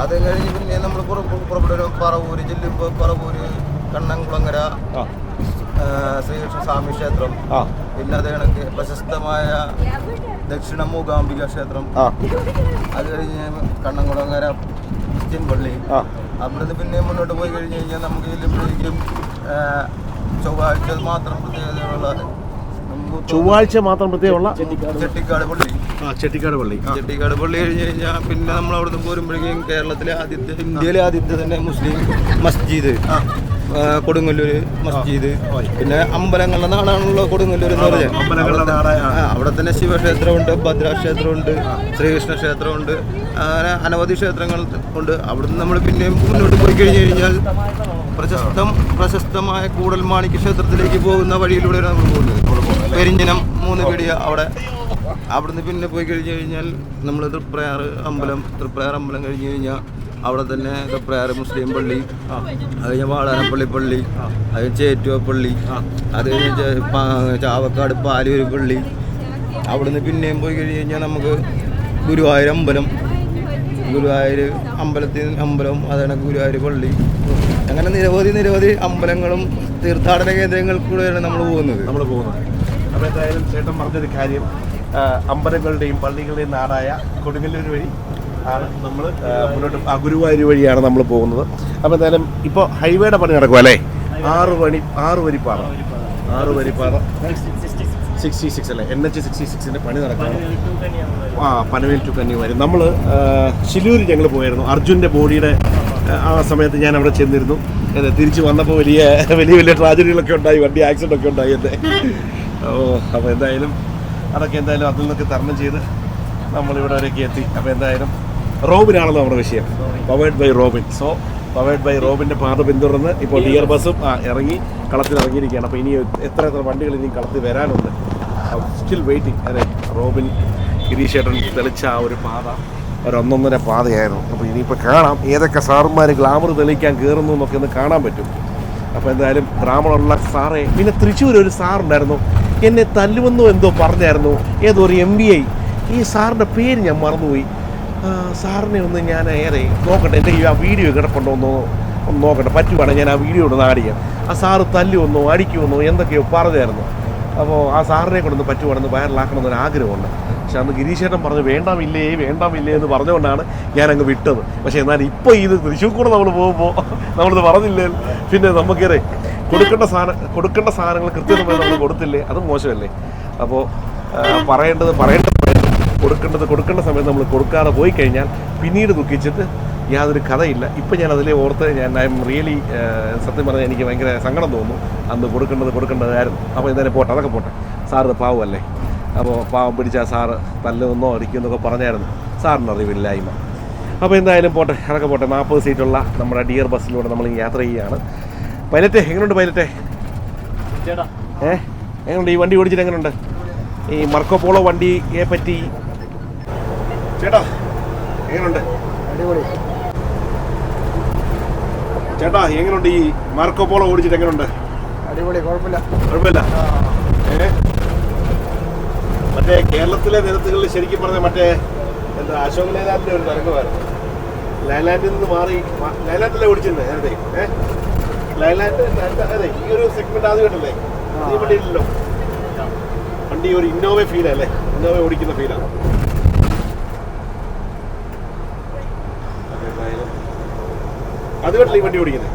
C: അത് കഴിഞ്ഞ് പിന്നെ നമ്മൾ പുറപ്പെടും പറവൂര് ചെല്ലുമ്പോൾ പറവൂര്
A: ആ,
C: ശ്രീകൃഷ്ണ സ്വാമി ക്ഷേത്രം പിന്നെ അത് കണക്ക് പ്രശസ്തമായ ദക്ഷിണ മൂകാംബിക ക്ഷേത്രം.
A: ആ.
C: അത് കഴിഞ്ഞ് കണ്ണംകുളങ്ങര ക്രിസ്ത്യൻ പള്ളി.
A: ആ.
C: അവിടുന്ന് പിന്നെ മുന്നോട്ട് പോയി കഴിഞ്ഞ് കഴിഞ്ഞാൽ നമുക്ക് ആ, ചൊവ്വാഴ്ച മാത്രം പ്രത്യേകതയുള്ള
A: ചൊവ്വാഴ്ച മാത്രം പ്രത്യേകമുള്ള
C: ചെട്ടിക്കാട് പള്ളി.
A: ആ ചെട്ടിക്കാട് പള്ളി.
C: ചെട്ടിക്കാട് പള്ളി കഴിഞ്ഞ് കഴിഞ്ഞാൽ പിന്നെ നമ്മൾ അവിടുന്ന് പോരുമ്പോഴേക്കും കേരളത്തിലെ ആദ്യത്തെ ഇന്ത്യയിലെ ആദ്യത്തെ തന്നെ മുസ്ലിം മസ്ജിദ്. കൊടുങ്ങല്ലൂര് മസ്ജിദ്. പിന്നെ അമ്പലങ്ങളുടെ നാടാണല്ലോ കൊടുങ്ങല്ലൂർ എന്ന് പറഞ്ഞാൽ അവിടെ തന്നെ ശിവക്ഷേത്രമുണ്ട് ഭദ്രാക്ഷേത്രമുണ്ട് ശ്രീകൃഷ്ണ ക്ഷേത്രമുണ്ട് അങ്ങനെ അനവധി ക്ഷേത്രങ്ങൾ ഉണ്ട്. അവിടുന്ന് നമ്മൾ പിന്നെയും മുന്നോട്ട് പോയി കഴിഞ്ഞു കഴിഞ്ഞാൽ പ്രശസ്തം പ്രശസ്തമായ കൂടൽമാണിക്യ ക്ഷേത്രത്തിലേക്ക് പോകുന്ന വഴിയിലൂടെയാണ് നമ്മൾ പോകുന്നത്. പെരിഞ്ഞനം മൂന്ന് പിടിയ അവിടെ. അവിടുന്ന് പിന്നെ പോയി കഴിഞ്ഞു കഴിഞ്ഞാൽ നമ്മൾ തൃപ്രയാർ അമ്പലം തൃപ്രയാർ അമ്പലം കഴിഞ്ഞു കഴിഞ്ഞാൽ അവിടെ തന്നെ കപ്രയാർ മുസ്ലിം പള്ളി അത് കഴിഞ്ഞ വാടാനപ്പള്ളി പള്ളി അത് ചേറ്റുവ പള്ളി അത് കഴിഞ്ഞ ചാവക്കാട് പാലൂര് പള്ളി. അവിടുന്ന് പിന്നെയും പോയി കഴിഞ്ഞ് കഴിഞ്ഞാൽ നമുക്ക് ഗുരുവായൂർ അമ്പലം. ഗുരുവായൂർ അമ്പലത്തിൽ അമ്പലം അതാണ് ഗുരുവായൂർ പള്ളി. അങ്ങനെ നിരവധി നിരവധി അമ്പലങ്ങളും തീർത്ഥാടന കേന്ദ്രങ്ങളിൽ കൂടെയാണ് നമ്മൾ പോകുന്നത്.
A: നമ്മൾ പോകുന്നത്. അപ്പോൾ എന്തായാലും ചേട്ടൻ പറഞ്ഞൊരു കാര്യം അമ്പലങ്ങളുടെയും പള്ളികളുടെയും നാടായ കൊടുങ്ങല്ലൂർ വഴി ആണ് നമ്മൾ മുന്നോട്ട് ആ ഗുരുവായൂർ വഴിയാണ് നമ്മൾ പോകുന്നത്. അപ്പോൾ എന്തായാലും ഇപ്പോൾ ഹൈവേയുടെ പണി നടക്കും അല്ലേ? ആറ് പണി ആറ് വരിപ്പാറ ആറ് വരിപ്പാറ സിക്സ്റ്റി സിക്സ് അല്ലേ? എൻ എച്ച് സിക്സ്റ്റി സിക്സിന്റെ പണി നടക്കുകയാണ് ആ പനവേൽ ടു കന്യാകുമാരി നമ്മൾ ശിലൂർ ഞങ്ങൾ പോയായിരുന്നു അർജുന്റെ ബോഡിയുടെ ആ സമയത്ത് ഞാൻ അവിടെ ചെന്നിരുന്നു. അതെ തിരിച്ച് വന്നപ്പോൾ വലിയ വലിയ വലിയ ട്രാജഡികളൊക്കെ ഉണ്ടായി വണ്ടി ആക്സിഡന്റ് ഒക്കെ ഉണ്ടായി എന്റെ ഓ അപ്പോൾ എന്തായാലും അതൊക്കെ എന്തായാലും അതിൽ നിന്നൊക്കെ തരണം ചെയ്ത് നമ്മളിവിടെ വരെയൊക്കെ എത്തി. അപ്പോൾ എന്തായാലും റോബിനാണല്ലോ നമ്മുടെ വിഷയം. Powered by Robin. So powered by റോബിന്റെ പാത പിന്തുടർന്ന് ഇപ്പോൾ ഡിയർ ബസ്സും ഇറങ്ങി കളത്തിൽ ഇറങ്ങിയിരിക്കുകയാണ്. അപ്പോൾ ഇനി എത്ര എത്ര വണ്ടികൾ ഇനി കളത്തിൽ വരാനുണ്ട്? സ്റ്റിൽ വെയിറ്റിംഗ് അതെ റോബിൻ ഗിരീഷേട്ടൻ തെളിച്ച ആ ഒരു പാത. ഒരു ഒന്നൊന്നര പാതയായിരുന്നു. അപ്പോൾ ഇനിയിപ്പോൾ കാണാം. ഏതൊക്കെ സാറുമാർ ഗ്ലാമർ തെളിയിക്കാൻ കയറുന്നു എന്നൊക്കെ ഒന്ന് കാണാൻ പറ്റും. അപ്പോൾ എന്തായാലും ഗ്രാമമുള്ള സാറെ പിന്നെ തൃശ്ശൂർ ഒരു സാറുണ്ടായിരുന്നു. എന്നെ തല്ലുമെന്നോ എന്തോ പറഞ്ഞായിരുന്നു. ഏതോ ഒരു എം ബി ഐ ഈ സാറിന്റെ പേര് ഞാൻ മറന്നുപോയി. സാറിനെ ഒന്ന് ഞാൻ ഏറെ നോക്കട്ടെ. എന്റെ ഈ ആ വീഡിയോ കിടപ്പുണ്ടോ ഒന്ന് ഒന്ന് നോക്കട്ടെ. പറ്റുവാണെങ്കിൽ ഞാൻ ആ വീഡിയോ ഒന്ന് ആഡ് ചെയ്യാം. ആ സാറ് തല്ലുമെന്നോ അടിക്കുമെന്നോ എന്തൊക്കെയോ പറഞ്ഞായിരുന്നു. അപ്പോൾ ആ സാറിനെ കൊണ്ടൊന്ന് പറ്റുവാണെന്ന് വൈറലാക്കണമെന്നൊരു ആഗ്രഹമുണ്ട്. പക്ഷെ അന്ന് ഗിരീശേട്ടൻ പറഞ്ഞു വേണ്ടാമില്ലേ വേണ്ടാമില്ലേ എന്ന് പറഞ്ഞുകൊണ്ടാണ് ഞാൻ വിട്ടത്. പക്ഷേ എന്നാൽ ഇപ്പോൾ ഇത് തൃശ്ശൂർ കൂടെ നമ്മൾ പോകുമ്പോൾ നമ്മളിത് പറഞ്ഞില്ലേ? പിന്നെ നമുക്കേറെ കൊടുക്കേണ്ട സാധനം കൊടുക്കേണ്ട സാധനങ്ങൾ കൃത്യമായി നമ്മൾ കൊടുത്തില്ലേ? അത് മോശമല്ലേ? അപ്പോൾ പറയേണ്ടത് പറയേണ്ടത് പറയണം. കൊടുക്കേണ്ടത് കൊടുക്കേണ്ട സമയത്ത് നമ്മൾ കൊടുക്കാതെ പോയി കഴിഞ്ഞാൽ പിന്നീട് ദുഃഖിച്ചിട്ട് യാതൊരു കഥയില്ല. ഇപ്പം ഞാൻ അതിലെ ഓർത്ത് ഞാൻ ഐ എം റിയലി സത്യം പറഞ്ഞാൽ എനിക്ക് ഭയങ്കര സങ്കടം തോന്നുന്നു. അന്ന് കൊടുക്കേണ്ടത് കൊടുക്കേണ്ടതായിരുന്നു. അപ്പോൾ എന്തായാലും പോട്ടെ അതൊക്കെ പോട്ടെ. സാറ് പാവമല്ലേ അപ്പോൾ പാവം പിടിച്ച ആ സാറ് തല്ലുന്നോ അടിക്കുന്നൊക്കെ പറഞ്ഞായിരുന്നു. സാറിന് അറിവില്ലായ്മ. അപ്പോൾ എന്തായാലും പോട്ടെ അതൊക്കെ പോട്ടെ. നാൽപ്പത് സീറ്റുള്ള നമ്മുടെ ഡിയർ ബസ്സിലൂടെ നമ്മൾ യാത്ര ചെയ്യുകയാണ്. പൈലറ്റേ എങ്ങനെയുണ്ട് പൈലറ്റേ? ഏ? എങ്ങനെയുണ്ട് ഈ വണ്ടി ഓടിച്ചിട്ട് എങ്ങനെയുണ്ട് ഈ മർക്കോ പോളോ വണ്ടിയെ പറ്റി ചേട്ടാ എങ്ങനെയുണ്ട് ചേട്ടാ എങ്ങനെയുണ്ട് ഈ മാർക്കോ പോളോ ഓടിച്ചിട്ട് എങ്ങനെയുണ്ട്
D: അടിപൊളി കുഴപ്പമില്ല.
A: കുഴപ്പമില്ല. ഏ? മറ്റേ കേരളത്തിലെ നിരത്തുകളിൽ ശരിക്കും പറഞ്ഞ മറ്റേ എന്താ അശോക് ലൈലാൻഡിന്റെ ഒരു തരംഗമായിരുന്നു. ലൈലാൻഡിൽ നിന്ന് മാറി ലൈലാൻഡിലെ ഓടിച്ചിരുന്നേ നേരത്തെ? ഏഹ് ലൈലാൻഡ് അതെ ഈ ഒരു സെഗ്മെന്റ് ആദ്യം കേട്ടല്ലേ ഈ വണ്ടി ഒരു ഇന്നോവ ഫീൽ അല്ലേ? ഇന്നോവ ഓടിക്കുന്ന ഫീലാണ് അത് കേട്ടില്ല ഈ വണ്ടി ഓടിക്കുന്നത്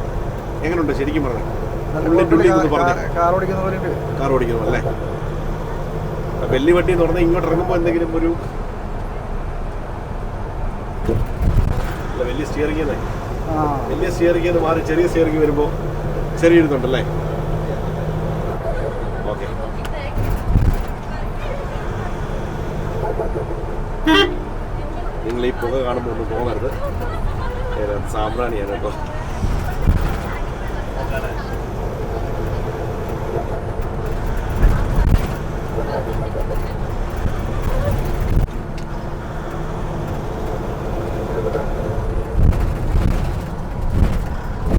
A: എങ്ങനെയുണ്ട് ശരിക്കും പറഞ്ഞു? ഉള്ളിന്റെ ഉള്ളിൽ പറഞ്ഞു.
D: കാർ ഓടിക്കുന്ന പോലെ
A: കാർ ഓടിക്കുന്നു അല്ലേ? വെല്ലി വണ്ടി എന്ന് പറഞ്ഞാൽ ഇങ്ങോട്ട് ഇറങ്ങുമ്പോൾ എന്തെങ്കിലും ഒരു വലിയ സ്റ്റിയറിംഗ് വലിയ സ്റ്റിയറിംഗ് മാറി ചെറിയ സ്റ്റിയറിംഗ് വരുമ്പോൾ ചെറിയിരുന്നുണ്ടല്ലേ ഓക്കെ. നിങ്ങൾ ഈ പുക കാണുമ്പോൾ ഒന്ന് തോന്നരുത്. ഏതാണ്ട് സാമ്പ്രാണിയാണ് കേട്ടോ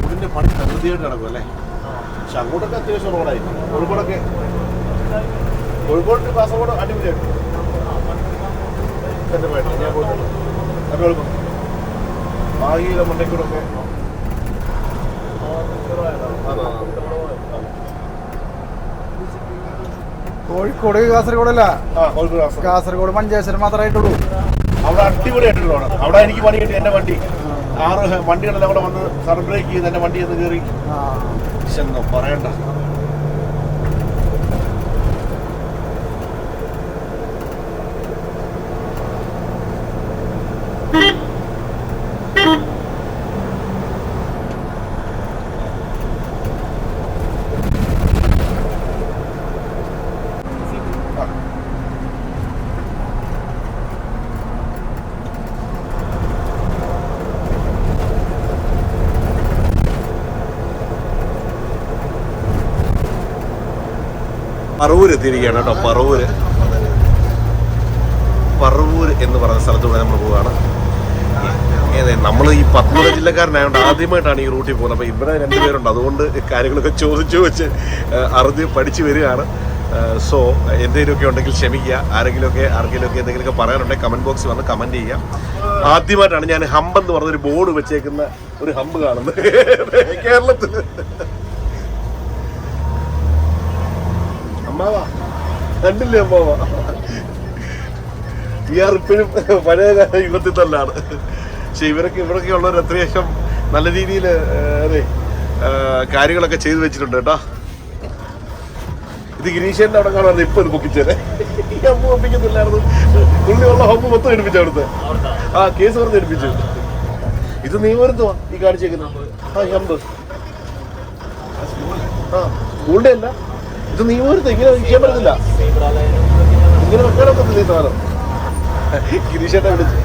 A: ഇതിന്റെ പണി പ്രകൃതിയായിട്ട് നടക്കും അല്ലേ? പക്ഷെ അങ്ങോട്ടൊക്കെ അത്യാവശ്യം റോഡായി. കോഴിക്കോടൊക്കെ കോഴിക്കോട് കാസർഗോഡ് അടിപൊളിയായിട്ട്. എന്റെ പേട്ട ഞാൻ പോയിട്ടുണ്ട്. ഭാഗിയിലെ അതാ, അതാ.
D: കോഴിക്കോട് കാസർഗോഡല്ല?
A: കാസർഗോഡ്.
D: മഞ്ചേശ്വരം മാത്രമായിട്ടുള്ളൂ
A: അവിടെ അടിപൊളിയായിട്ടുള്ളതാണ് അവിടെ എനിക്ക് പണി കിട്ടി എന്റെ വണ്ടി. ആറ് വണ്ടികളെല്ലാം അവിടെ വന്ന് സർബ്രേക്ക് ബ്രേക്ക് ചെയ്ത് എന്റെ വണ്ടി എന്ന് കയറി. പറയണ്ട. പറവൂര് എത്തിയിരിക്കുകയാണ് കേട്ടോ പറവൂര്. പറവൂർ എന്ന് പറയുന്ന സ്ഥലത്തൂടെ നമ്മൾ പോവുകയാണ്. നമ്മൾ ഈ പത്മനാഭ ജില്ലക്കാരനായതുകൊണ്ട് ആദ്യമായിട്ടാണ് ഈ റൂട്ടിൽ പോകുന്നത്. അപ്പോൾ ഇവിടെ രണ്ടുപേരുണ്ട് അതുകൊണ്ട് കാര്യങ്ങളൊക്കെ ചോദിച്ചു വെച്ച് അറിഞ്ഞ് പഠിച്ചു വരികയാണ്. സോ എന്തെങ്കിലുമൊക്കെ ഉണ്ടെങ്കിൽ ക്ഷമിക്കുക. ആരെങ്കിലുമൊക്കെ ആർക്കെങ്കിലുമൊക്കെ എന്തെങ്കിലുമൊക്കെ പറയാനുണ്ടെങ്കിൽ കമന്റ് ബോക്സിൽ വന്ന് കമന്റ് ചെയ്യാം ആദ്യമായിട്ടാണ് ഞാൻ ഹമ്പ് എന്ന് പറഞ്ഞൊരു ബോർഡ് വെച്ചേക്കുന്ന ഒരു ഹമ്പ് കാണുന്നത്. കേരളത്തിൽ അമ്മാവാ കണ്ടില്ലേ അമ്മാവാ ഇയാൾ ഇപ്പോഴും പഴയ യുഗത്തിൽ തന്നെയാണ് പക്ഷെ ഇവരൊക്കെ ഇവരൊക്കെ ഉള്ളവർ അത്യാവശ്യം നല്ല രീതിയിൽ അതെ കാര്യങ്ങളൊക്കെ ചെയ്തു വെച്ചിട്ടുണ്ട് കേട്ടോ. ഇത് ഗിരീശന്റെ അവിടെ കാണാറുണ്ട് ഇപ്പൊ ഇത് പൊക്കിച്ചേരെ. ഈ അമ്മ ഒപ്പിക്കുന്നില്ലായിരുന്നു. പുള്ളിയുള്ള ഹോമ്പ് മൊത്തം എടുപ്പിച്ചു അവിടുത്തെ. ആ കേസ് പറഞ്ഞ് എടുപ്പിച്ചു. ഇത് നിയമവിരുദ്ധമാ ഈ കാണിച്ചേക്കുന്നത് ആ ഈ ഹമ്പ് ആ സ്കൂളിന്റെ അല്ല. ഇത് നിയമവിരുദ്ധം ഇങ്ങനെ ചെയ്യാൻ പറ്റത്തില്ല. ഇങ്ങനെ വെക്കാനൊക്കത്തില്ല ഈ സാധനം? ഗിരീഷേട്ടൻ വിളിച്ച്.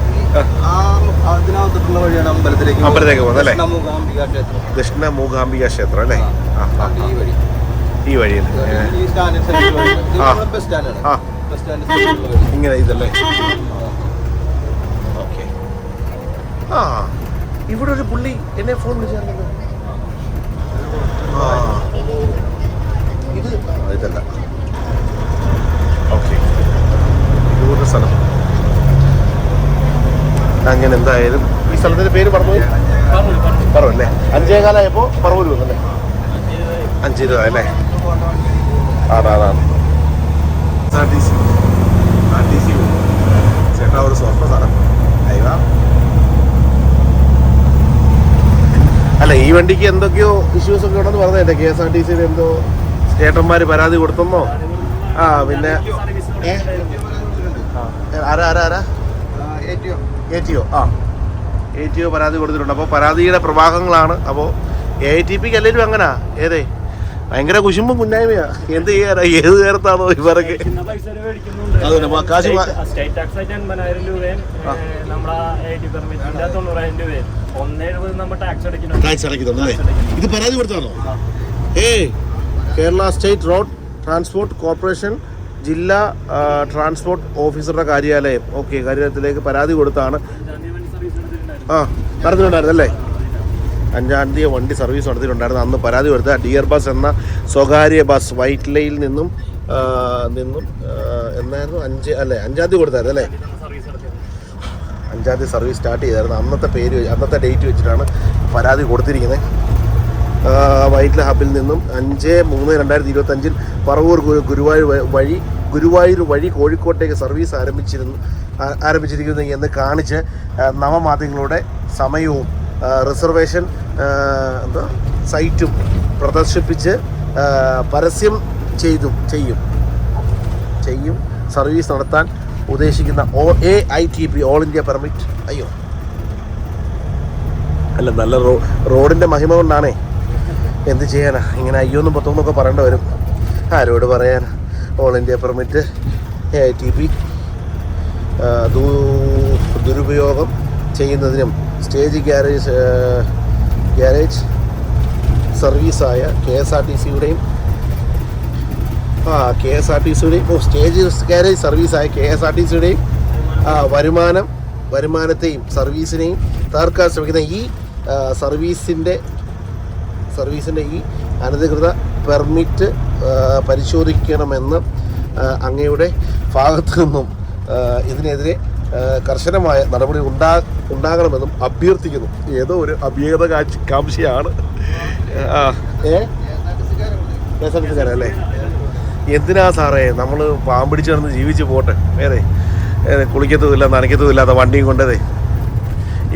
C: ആ. അതിനകത്തുള്ള വഴിയാണ് അമ്പലത്തിലേക്ക്
A: അമ്പലത്തിലേക്ക് പോകുന്നത് അല്ലേ? ദക്ഷിണ മൂകാംബിക ക്ഷേത്രം അല്ലേ?
C: ഈ വഴി.
A: ഈ
C: വഴി.
A: ഇങ്ങനെ ഇതല്ലേ? ഓക്കെ. ആ. ഇവിടെ ഒരു പുള്ളി എന്നെ ഫോൺ വിളിച്ചായിരുന്നു ആ. ഇതല്ല ഓക്കെ. ഇതുപോലെ സ്ഥലം. അങ്ങനെ എന്തായാലും ഈ സ്ഥലത്തിന്റെ പേര് പറഞ്ഞു? പറവൂർ അല്ലേ? അഞ്ചേകാലായപ്പോ പറവൂർ വന്നല്ലേ? അഞ്ച് അല്ലേ അതാണ് അതാണ് R T C R T C ചേട്ടാ ഒരു സ്വർണ സ്ഥലം അയവാ അല്ല ഈ വണ്ടിക്ക് എന്തൊക്കെയോ ഇഷ്യൂസ് ഒക്കെ ഉണ്ടെന്ന് പറഞ്ഞതല്ലേ? കെ എസ് ആർ ടി സിയിൽ എന്തോ ചേട്ടന്മാര് പരാതി കൊടുത്തോ ആ പിന്നെ ആരാ ആരാ ആരാ? എ ടി ഒ ആ. എ ടി ഒ പരാതി കൊടുത്തിട്ടുണ്ട്. അപ്പോൾ പരാതിയുടെ പ്രവാഹങ്ങളാണ്. അപ്പോൾ എ ടി പിക്ക് എല്ലാവരും അങ്ങനാ? ഏതേ? ഭയങ്കര കുശുമ്പും മുന്നായ്മയാ. എന്ത് ചെയ്യാനാ? ഏത് നേരത്താണോ ഇവർക്ക് കാശ്
B: സ്റ്റേറ്റ്- ടാക്സ് ആയിട്ട് എൺപതിനായിരം രൂപയും ഏഹ്, നമ്മുടെ ഐ ടി പെർമിറ്റിന്റെ തൊണ്ണൂറായിരം രൂപയും. ഒന്നേ എഴുപത് നമ്മൾ ടാക്സ്
A: ടാക്സ് അടയ്ക്കുന്നുണ്ടല്ലേ ഇത് പരാതി കൊടുത്താണോ? ഏ Kerala state road transport corporation ജില്ലാ ട്രാൻസ്പോർട്ട് ഓഫീസറുടെ കാര്യാലയം. ഓക്കെ കാര്യാലയത്തിലേക്ക് പരാതി കൊടുത്താണ്. ആ നടത്തിയിട്ടുണ്ടായിരുന്നല്ലേ അഞ്ചാം തീയതി വണ്ടി സർവീസ് നടത്തിയിട്ടുണ്ടായിരുന്നു. അന്ന് പരാതി കൊടുത്ത ഡിയർ ബസ് എന്ന സ്വകാര്യ ബസ് വൈറ്റ് ലൈനിൽ നിന്നും നിന്നും എന്നായിരുന്നു? അഞ്ച് അല്ലേ അഞ്ചാം തീയതി കൊടുത്തായിരുന്നു അല്ലേ? അഞ്ചാം തീയതി സർവീസ് സ്റ്റാർട്ട് ചെയ്തായിരുന്നു. അന്നത്തെ പേര് അന്നത്തെ ഡേറ്റ് വെച്ചിട്ടാണ് പരാതി കൊടുത്തിരിക്കുന്നത്. വൈറ്റില ഹബിൽ നിന്നും അഞ്ച് മൂന്ന് രണ്ടായിരത്തി ഇരുപത്തഞ്ചിൽ പറവൂർ ഗുരുവായൂർ വഴി ഗുരുവായൂർ വഴി കോഴിക്കോട്ടേക്ക് സർവീസ് ആരംഭിച്ചിരുന്നു. ആരംഭിച്ചിരിക്കുന്നു എന്ന് കാണിച്ച് നവമാധ്യമങ്ങളുടെ സമയവും റിസർവേഷൻ എന്താ സൈറ്റും പ്രദർശിപ്പിച്ച് പരസ്യം ചെയ്തു ചെയ്യും. ചെയ്യും. സർവീസ് നടത്താൻ ഉദ്ദേശിക്കുന്ന ഓ A I T P all India permit അയ്യോ. അല്ല നല്ല റോഡിന്റെ മഹിമ കൊണ്ടാണേ. എന്ത് ചെയ്യാനാ? ഇങ്ങനെ അയ്യോന്നും പത്തോന്നൊക്കെ പറയേണ്ടി വരും. ആരോട് പറയാൻ all India permit A I T P ദുരുപയോഗം ചെയ്യുന്നതിനും സ്റ്റേജ് ഗ്യാരേജ് ഗ്യാരേജ് സർവീസായ കെ എസ് ആർ ടി സിയുടെയും ആ കെ എസ് ആർ ടി സിയുടെയും ഓ സ്റ്റേജ് ഗ്യാരേജ് സർവീസായ കെ എസ് ആർ ടി സിയുടെയും വരുമാനം വരുമാനത്തെയും സർവീസിനെയും തകർക്കാൻ ശ്രമിക്കുന്ന ഈ സർവീസിന്റെ സർവീസിന്റെ ഈ അനധികൃത പെർമിറ്റ് പരിശോധിക്കണമെന്ന് അങ്ങയുടെ ഭാഗത്തു നിന്നും ഇതിനെതിരെ കർശനമായ നടപടി ഉണ്ടാ ഉണ്ടാകണമെന്നും അഭ്യർത്ഥിക്കുന്നു. ഏതോ ഒരു അഭ്യേത കാഴ്ച കാംക്ഷയാണ് ആ. ഏ? കെ എസ് ആർ ടി സിക്കാരല്ലേ എന്തിനാ സാറേ? നമ്മൾ പാമ്പിടിച്ചു കിടന്ന് ജീവിച്ച് പോട്ടെ. വേറെ കുളിക്കത്തതുമില്ല നനയ്ക്കത്തതുമില്ലാത്ത വണ്ടിയും കൊണ്ടതേ.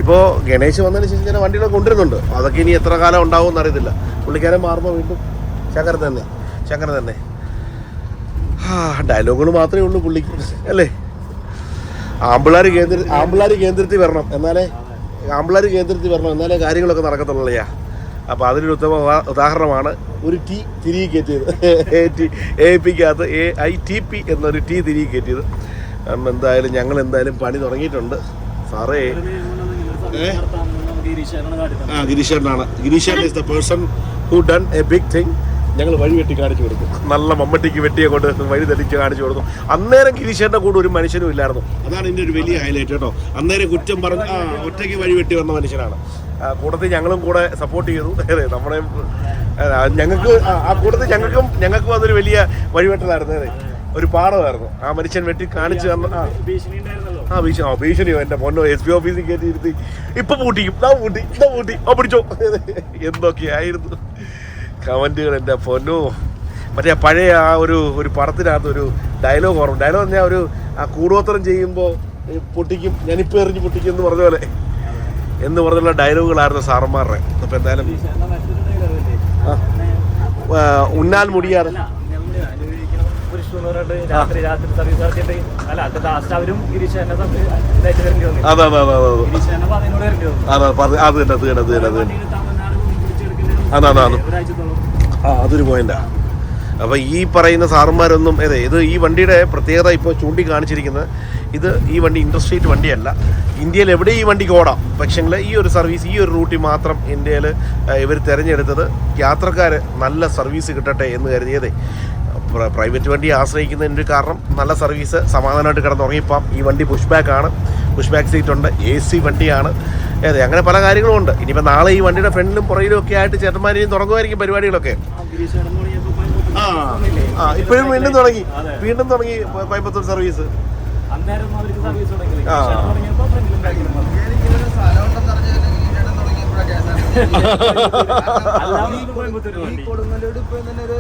A: ഇപ്പോൾ ഗണേശ് വന്നതിന് ശേഷം ഞാൻ വണ്ടികളൊക്കെ കൊണ്ടുവരുന്നുണ്ട്. അതൊക്കെ ഇനി എത്ര കാലം ഉണ്ടാവും എന്നറിയത്തില്ല. പുള്ളിക്കാരൻ മാറുമ്പോൾ വീണ്ടും ശങ്കരൻ തന്നെ. ശങ്കരൻ തന്നെ. ഡയലോഗുകൾ മാത്രമേ ഉള്ളൂ പുള്ളിക്ക്. അല്ലേ? ആമ്പിളാർ കേന്ദ്ര ആമ്പിളാർ കേന്ദ്രത്തിൽ വരണം. എന്നാലേ ആമ്പിളാർ കേന്ദ്രത്തിൽ വരണം. എന്നാലേ കാര്യങ്ങളൊക്കെ നടക്കത്തുള്ളൂ അപ്പോൾ അതിനൊരു ഉത്തമ ഉദാഹരണമാണ് ഒരു ടി തിരികെ കയറ്റിയത്. എ ടി എ പിക്കകത്ത് എ ഐ ടി പി എന്നൊരു ടി തിരികെ കയറ്റിയത്. എന്തായാലും ഞങ്ങൾ എന്തായാലും പണി തുടങ്ങിയിട്ടുണ്ട്. സാറേ ആ ഗിരീഷേട്ടനാണ്. ഗിരീഷേട്ടൻ is the person who done a big thing ഞങ്ങൾ വഴി വെട്ടി കാണിച്ചു കൊടുക്കും. നല്ല മമ്മട്ടിക്ക് വെട്ടിയെ കൊണ്ട് വഴി തെളിച്ച് കാണിച്ചു കൊടുക്കും. അന്നേരം ഗിരീഷേട്ടന്റെ കൂടെ ഒരു മനുഷ്യനും ഇല്ലായിരുന്നു. അതാണ് എന്റെ ഒരു വലിയ ഹൈലൈറ്റ് കേട്ടോ. അന്നേരം കുറ്റം പറഞ്ഞ ആ ഒറ്റയ്ക്ക് വഴി വെട്ടി വന്ന മനുഷ്യനാണ്. കൂട്ടത്തിൽ ഞങ്ങളും കൂടെ സപ്പോർട്ട് ചെയ്തു. അതെ നമ്മുടെ ഞങ്ങൾക്ക് ആ, ആ കൂട്ടത്തിൽ ഞങ്ങൾക്കും ഞങ്ങൾക്കും അതൊരു വലിയ വഴിവെട്ടലായിരുന്നു. അതെ ഒരു പാഠമായിരുന്നു. ആ മനുഷ്യൻ വെട്ടി കാണിച്ചു തന്ന ആ
B: ഭീഷണി.
A: ആ ഭീഷണി ആ ഭീഷണിയോ? എന്റെ പൊന്നോ എസ് പി ഓഫീസിൽ കയറ്റി ഇരുത്തി ഇപ്പൊ പൂട്ടിക്കും. ഇതാ പൂട്ടി. ഇതാ പൂട്ടി. ആ പിടിച്ചോ. എന്തൊക്കെയായിരുന്നു കമന്റുകൾ എന്റെ പൊന്നോ. മറ്റേ പഴയ ആ ഒരു ഒരു പടത്തിനകത്ത് ഒരു ഡയലോഗ് ഓർമ്മ. ഡയലോഗ് പറഞ്ഞാൽ ഒരു ആ കൂടോത്രം ചെയ്യുമ്പോൾ പൊട്ടിക്കും. ഞാനിപ്പോൾ എറിഞ്ഞ് പൊട്ടിക്കും എന്ന് പറഞ്ഞ പോലെ. എന്ന് പറഞ്ഞുള്ള ഡയലോഗുകളായിരുന്നു സാറന്മാരുടെ. അപ്പോൾ എന്തായാലും ഉന്നാൽ മുടിയാറ്
B: രാത്രി രാത്രി സർവീസ് നടത്തിയിട്ട്. അല്ല അത് ലാസ്റ്റ് അവരും ഗിരീഷനെ ഇതായിട്ട് വരേണ്ടി വന്നു.
A: അതെ അതെ അതെ അതെ.
B: ഗിരീഷനെ അതിനോട് വരേണ്ടി വന്നു.
A: അതെ പറഞ്ഞ- അത് തന്നെ അത് തന്നെ അത് തന്നെ അത് തന്നെ.
B: വണ്ടിയിൽ തമിഴ്നാട് പിടിച്ചെടുക്കുന്നതിന്
A: അതെ അതെ അതെ ആ അതൊരു പോയിന്റാ അപ്പോൾ ഈ പറയുന്ന സാറന്മാരൊന്നും അതെ ഇത് ഈ വണ്ടിയുടെ പ്രത്യേകത ഇപ്പോൾ ചൂണ്ടിക്കാണിച്ചിരിക്കുന്നത് ഇത് ഈ വണ്ടി ഇൻഡസ്ട്രീറ്റ് വണ്ടിയല്ല. ഇന്ത്യയിൽ എവിടെ ഈ വണ്ടിക്ക് ഓടാം. പക്ഷെ ഈ ഒരു സർവീസ് ഈ ഒരു റൂട്ടിൽ മാത്രം ഇന്ത്യയിൽ ഇവർ തിരഞ്ഞെടുത്തത് യാത്രക്കാർ നല്ല സർവീസ് കിട്ടട്ടെ എന്ന് കരുതിയതേ. പ്രൈവറ്റ് വണ്ടി ആശ്രയിക്കുന്നതിന്റെ ഒരു കാരണം. നല്ല സർവീസ് സമാധാനമായിട്ട് കിടന്നുറങ്ങിപ്പം ഈ വണ്ടി പുഷ് ബാക്ക് ആണ് പുഷ് ബാക്ക് സീറ്റ് ഉണ്ട് എ സി വണ്ടിയാണ്. അതെ അങ്ങനെ പല കാര്യങ്ങളും ഉണ്ട്. ഇനിയിപ്പോൾ നാളെ ഈ വണ്ടിയുടെ ഫ്രണ്ടിലും പുറകിലും ഒക്കെ ആയിട്ട് ചേട്ടന്മാരെയും തുടങ്ങുമായിരിക്കും പരിപാടികളൊക്കെ.
B: ആ
A: ഇപ്പോഴും വീണ്ടും തുടങ്ങി. വീണ്ടും തുടങ്ങി കോയമ്പത്തൂർ സർവീസ്.
B: അന്നേരം അവർക്ക് സർവീസ് തുടങ്ങി.
A: ആ.
C: ഈ ഇപ്പൊ തന്നെ ഒരു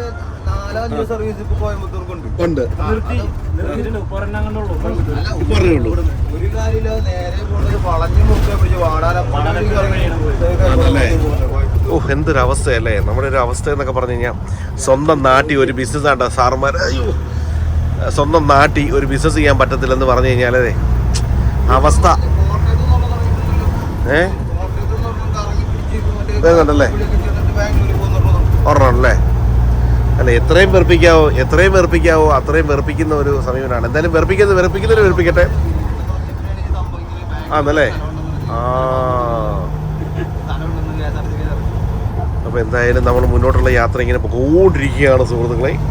C: നാലോ അഞ്ചോ സർവീസ് ഇപ്പൊ കോയമ്പത്തൂർക്കുണ്ട്.
A: ഉണ്ട്.
B: നിർത്തി. നിർത്തിയിട്ടുണ്ട് ഒരെണ്ണം കണ്ടുള്ളൂ. കോയമ്പത്തൂർ
A: പറഞ്ഞുള്ളൂ
C: ഒരു കാര്യമില്ല നേരെ പോണത് വളഞ്ഞു മുറുക്കെ പിടിച്ച് വാടാന
A: ആണല്ലേ? ഓ എന്തൊരു അവസ്ഥയല്ലേ? നമ്മുടെ ഒരു അവസ്ഥ എന്നൊക്കെ പറഞ്ഞു കഴിഞ്ഞാൽ സ്വന്തം നാട്ടി ഒരു ബിസിനസ് ആണ്ട സാറുമാർ അയ്യോ. സ്വന്തം നാട്ടി ഒരു ബിസിനസ് ചെയ്യാൻ പറ്റത്തില്ലെന്ന് പറഞ്ഞു കഴിഞ്ഞാൽ അതെ അവസ്ഥ ഏഹ് വരുന്നുണ്ടല്ലേ? ഓർമ്മ അല്ല എത്രയും വെറുപ്പിക്കാവോ എത്രയും വെറുപ്പിക്കാവോ അത്രയും വെറുപ്പിക്കുന്ന ഒരു സമീപനമാണ്. എന്തായാലും വെറുപ്പിക്കുന്നത് വെറുപ്പിക്കുന്നവർ വെറുപ്പിക്കട്ടെ. ആന്നല്ലേ ആ. അപ്പോൾ എന്തായാലും നമ്മൾ മുന്നോട്ടുള്ള യാത്ര ഇങ്ങനെ പോയിക്കൊണ്ടിരിക്കുകയാണ് സുഹൃത്തുക്കളെ.